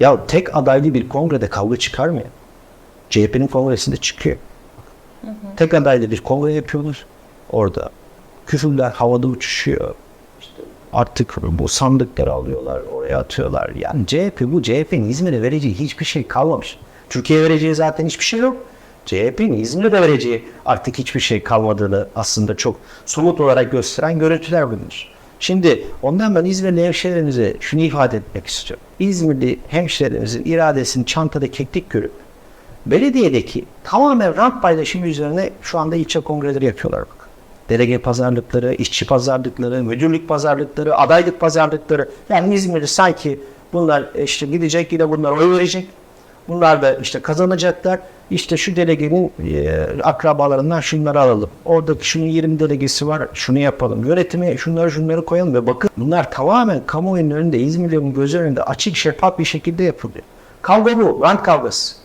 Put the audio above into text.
Ya tek adaylı bir kongrede kavga çıkar mı ya? CHP'nin kongresinde çıkıyor. Tek adaylı bir kongre yapıyorlar. Orada küfürler havada uçuşuyor. İşte artık bu sandıkları alıyorlar, oraya atıyorlar. Yani CHP bu CHP'nin İzmir'e vereceği hiçbir şey kalmamış. Türkiye'ye vereceği zaten hiçbir şey yok. CHP'nin İzmir'e vereceği artık hiçbir şey kalmadığını aslında çok somut olarak gösteren görüntüler bunlar. Şimdi ondan ben İzmirli hemşehrilerimize şunu ifade etmek istiyorum. İzmirli hemşehrilerimizin iradesini çantada keklik görüp belediyedeki tamamen rant paylaşımı üzerine şu anda ilçe kongreleri yapıyorlar bak. Delege pazarlıkları, işçi pazarlıkları, müdürlük pazarlıkları, adaylık pazarlıkları. Yani İzmir'de sanki bunlar işte gidecek yine bunlar oy verecek. Bunlar da işte kazanacaklar. İşte şu delegenin e, akrabalarından şunları alalım. Oradaki şunun 20 delegesi var. Şunu yapalım. Yönetime şunları şunları koyalım ve bakın bunlar tamamen kamuoyunun önünde İzmirlilerin göz önünde açık şeffaf bir şekilde yapılıyor. Kavga bu. Rant kavgası.